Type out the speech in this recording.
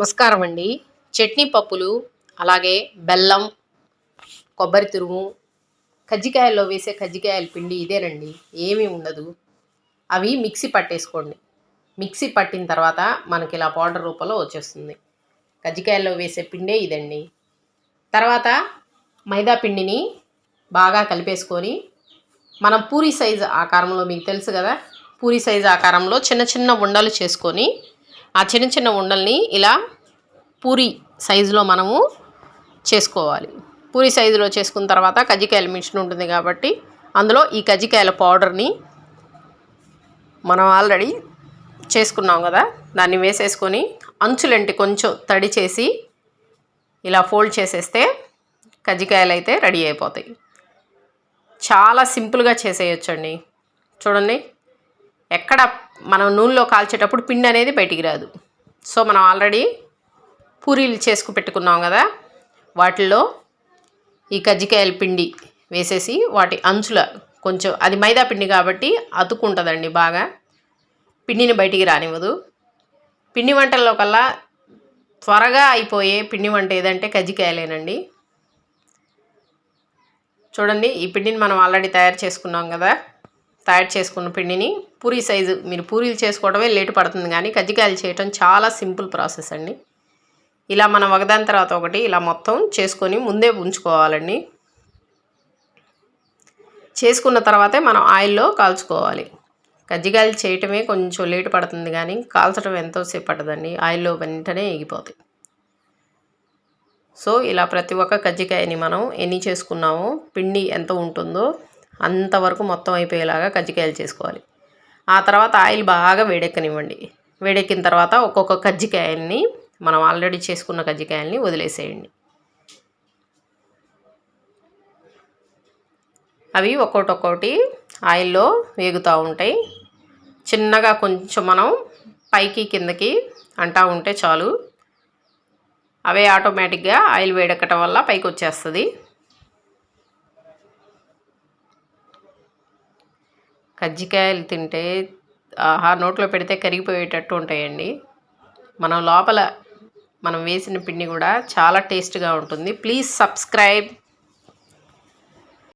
నమస్కారం అండి. చట్నీ పప్పులు అలాగే బెల్లం కొబ్బరి తురుము కజ్జికాయల్లో వేసే కజ్జికాయల పిండి ఇదేనండి. ఏమీ ఉండదు. అవి మిక్సీ పట్టేసుకోండి. మిక్సీ పట్టిన తర్వాత మనకి ఇలా పౌడర్ రూపంలో వచ్చేస్తుంది. కజ్జికాయల్లో వేసే పిండే ఇదండి. తర్వాత మైదా పిండిని బాగా కలిపేసుకొని మనం పూరి సైజు ఆకారంలో మీకు తెలుసు కదా పూరి సైజు ఆకారంలో చిన్న చిన్న ఉండలు చేసుకొని ఆ చిన్న చిన్న ఉండల్ని ఇలా పూరి సైజులో మనము చేసుకోవాలి. పూరి సైజులో చేసుకున్న తర్వాత కజ్జికాయల మిషన్ ఉంటుంది కాబట్టి అందులో ఈ కజ్జికాయల పౌడర్ని మనం ఆల్రెడీ చేసుకున్నాం కదా దాన్ని వేసేసుకొని అంచులంటి కొంచెం తడి చేసి ఇలా ఫోల్డ్ చేసేస్తే కజ్జికాయలు అయితే రెడీ అయిపోతాయి. చాలా సింపుల్గా చేసేయచ్చండి. చూడండి. ఎక్కడ మనం నూనెలో కాల్చేటప్పుడు పిండి అనేది బయటికి రాదు. సో మనం ఆల్రెడీ పూరీలు చేసుకు పెట్టుకున్నాం కదా వాటిల్లో ఈ కజ్జికాయల పిండి వేసేసి వాటి అంచుల కొంచెం అది మైదా పిండి కాబట్టి అతుక్కుంటుందండి బాగా. పిండిని బయటికి రానివ్వదు. పిండి వంటల్లో కల్లా త్వరగా అయిపోయే పిండి వంట ఏదంటే కజ్జికాయలేనండి. చూడండి ఈ పిండిని మనం ఆల్రెడీ తయారు చేసుకున్నాం కదా. తయారు చేసుకున్న పిండిని పూరీ సైజు మీరు పూరీలు చేసుకోవడమే లేటు పడుతుంది కానీ కజ్జికాయలు చేయటం చాలా సింపుల్ ప్రాసెస్ అండి. ఇలా మనం ఒకదాని తర్వాత ఒకటి ఇలా మొత్తం చేసుకొని ముందే ఉంచుకోవాలండి. చేసుకున్న తర్వాతే మనం ఆయిల్లో కాల్చుకోవాలి. కజ్జికాయలు చేయటమే కొంచెం లేటు పడుతుంది కానీ కాల్చడం ఎంతోసేపు పట్టదండి. ఆయిల్లో వెంటనే ఎగిపోతాయి సో ఇలా ప్రతి ఒక్క కజ్జికాయని మనం ఎన్ని చేసుకున్నామో పిండి ఎంత ఉంటుందో అంతవరకు మొత్తం అయిపోయేలాగా కజ్జికాయలు చేసుకోవాలి. ఆ తర్వాత ఆయిల్ బాగా వేడెక్కనివ్వండి. వేడెక్కిన తర్వాత ఒక్కొక్క కజ్జికాయల్ని మనం ఆల్రెడీ చేసుకున్న కజ్జికాయల్ని వదిలేసేయండి. అవి ఒక్కొక్కటి ఒక్కొక్కటి ఆయిల్లో వేగుతూ ఉంటాయి. చిన్నగా కొంచెం మనం పైకి కిందకి అంటా ఉంటే చాలు. అవే ఆటోమేటిక్గా ఆయిల్ వేడెక్కటం వల్ల పైకి వచ్చేస్తుంది కజ్జికాయలు తింటే ఆహా నోట్లో పెడితే కరిగిపోయేటట్టు ఉంటాయండి. మనం లోపల మనం వేసిన పిండి కూడా చాలా టేస్ట్గా ఉంటుంది. Please subscribe